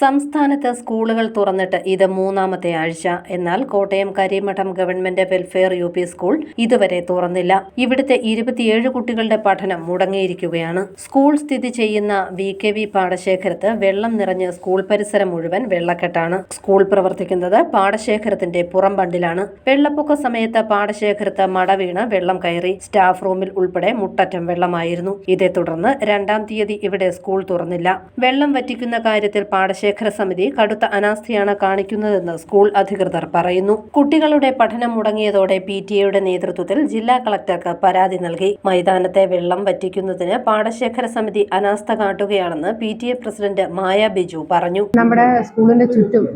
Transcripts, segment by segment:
സംസ്ഥാനത്ത് സ്കൂളുകൾ തുറന്നിട്ട് ഇത് മൂന്നാമത്തെ ആഴ്ച. എന്നാൽ Kottayam Karimadom government welfare U P school ഇതുവരെ തുറന്നില്ല. ഇവിടുത്തെ ഇരുപത്തിയേഴ് കുട്ടികളുടെ പഠനം മുടങ്ങിയിരിക്കുകയാണ്. സ്കൂൾ സ്ഥിതി ചെയ്യുന്ന വി കെ വി പാടശേഖരത്ത് വെള്ളം നിറഞ്ഞ് സ്കൂൾ പരിസരം മുഴുവൻ വെള്ളക്കെട്ടാണ്. സ്കൂൾ പ്രവർത്തിക്കുന്നത് പാടശേഖരത്തിന്റെ പുറം ബണ്ടിലാണ് വെള്ളപ്പൊക്ക സമയത്ത് പാടശേഖരത്ത് മട വീണ് വെള്ളം കയറി. സ്റ്റാഫ് റൂമിൽ ഉൾപ്പെടെ മുട്ടറ്റം വെള്ളമായിരുന്നു. ഇതേ തുടർന്ന് രണ്ടാം തീയതി ഇവിടെ സ്കൂൾ തുറന്നില്ല. വെള്ളം വറ്റിക്കുന്ന കാര്യത്തിൽ പാടശേഖര സമിതി കടുത്ത അനാസ്ഥയാണ് കാണിക്കുന്നതെന്ന് സ്കൂൾ അധികൃതർ പറയുന്നു. കുട്ടികളുടെ പഠനം മുടങ്ങിയതോടെ പി ടി എയുടെ നേതൃത്വത്തിൽ ജില്ലാ കളക്ടർക്ക് പരാതി നൽകി. മൈതാനത്തെ വെള്ളം വറ്റിക്കുന്നതിന് പാടശേഖര സമിതി അനാസ്ഥ കാട്ടുകയാണെന്ന് P T A president Maya Biju പറഞ്ഞു. നമ്മുടെ സ്കൂളിന്റെ ചുറ്റും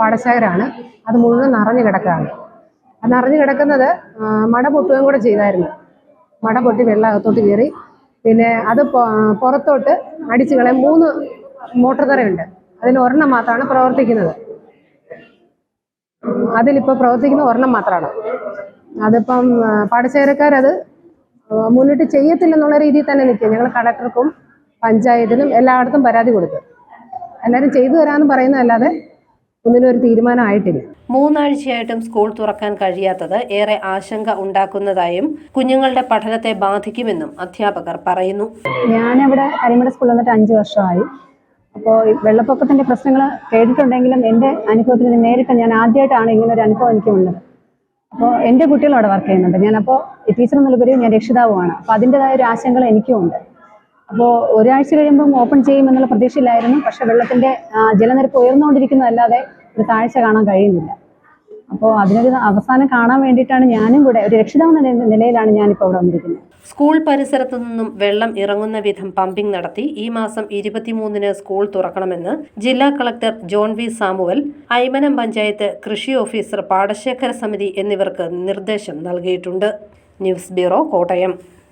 പാടശേഖരാണ്. അത് മുഴുവൻ നിറഞ്ഞു കിടക്കുകയാണ്. അത് നിറഞ്ഞു കിടക്കുന്നത് മട പൊട്ടുകയും കൂടെ ചെയ്തായിരുന്നു. മട പൊട്ടി വെള്ളം അകത്തോട്ട് കയറി. പിന്നെ അത് പുറത്തോട്ട് അടിച്ചു കളയാൻ മൂന്ന് മോട്ടോർ തറയുണ്ട് അതിന് ഒരെണ്ണം മാത്രമാണ് പ്രവർത്തിക്കുന്നത്. അതിലിപ്പോൾ പ്രവർത്തിക്കുന്ന ഒരെണ്ണം മാത്രമാണ്. അതിപ്പം പാടശേഖരക്കാരത് മുന്നിട്ട് ചെയ്യത്തില്ലെന്നുള്ള രീതിയിൽ തന്നെ നിൽക്കുക ഞങ്ങൾ കളക്ടർക്കും പഞ്ചായത്തിനും എല്ലായിടത്തും പരാതി കൊടുത്തു. എല്ലാവരും ചെയ്തു തരാമെന്ന് പറയുന്നതല്ലാതെ ഒന്നിനൊരു തീരുമാനമായിട്ടില്ല. ആയിട്ടില്ല മൂന്നാഴ്ചയായിട്ടും സ്കൂൾ തുറക്കാൻ കഴിയാത്തത് ഏറെ ആശങ്ക ഉണ്ടാക്കുന്നതായും കുഞ്ഞുങ്ങളുടെ പഠനത്തെ ബാധിക്കുമെന്നും അധ്യാപകർ പറയുന്നു. ഞാനിവിടെ അരിമട സ്കൂളിൽ വന്നിട്ട് അഞ്ച് വർഷമായി. അപ്പോൾ ഈ വെള്ളപ്പൊക്കത്തിന്റെ പ്രശ്നങ്ങൾ കേട്ടിട്ടുണ്ടെങ്കിലും എന്റെ അനുഭവത്തിൽ നേരിട്ട് ഞാൻ ആദ്യമായിട്ടാണ് ഇങ്ങനെ ഒരു അനുഭവം എനിക്കുള്ളത്. അപ്പോൾ എന്റെ കുട്ടികൾ അവിടെ വർക്ക് ചെയ്യുന്നുണ്ട്. ഞാനപ്പോൾ ടീച്ചർ എന്നുള്ളപരി ഞാൻ രക്ഷിതാവുമാണ്. അപ്പോൾ അതിന്റെതായ ഒരു ആശങ്കകൾ എനിക്കും ഉണ്ട്. അപ്പോൾ ഒരാഴ്ച കഴിയുമ്പം ഓപ്പൺ ചെയ്യുമെന്നുള്ള പ്രതീക്ഷയിലായിരുന്നു. പക്ഷെ വെള്ളത്തിന്റെ ജലനിരപ്പ് ഉയർന്നുകൊണ്ടിരിക്കുന്നതല്ലാതെ ഒരു താഴ്ച കാണാൻ കഴിയുന്നില്ല. അപ്പോൾ അതിനൊരു അവസാനം കാണാൻ വേണ്ടിയിട്ടാണ് ഞാനും കൂടെ ഒരു രക്ഷിതാവ് നിലയിലാണ് ഞാനിപ്പോൾ അവിടെ വന്നിരിക്കുന്നത്. സ്കൂൾ പരിസരത്തു നിന്നും വെള്ളം ഇറങ്ങുന്ന വിധം പമ്പിംഗ് നടത്തി ഈ മാസം ഇരുപത്തിമൂന്നിന് സ്കൂൾ തുറക്കണമെന്ന് ജില്ലാ collector John V Samuel Aymanam panchayat കൃഷി ഓഫീസർ പാടശേഖര സമിതി എന്നിവർക്ക് നിർദ്ദേശം നൽകിയിട്ടുണ്ട്. News bureau Kottayam.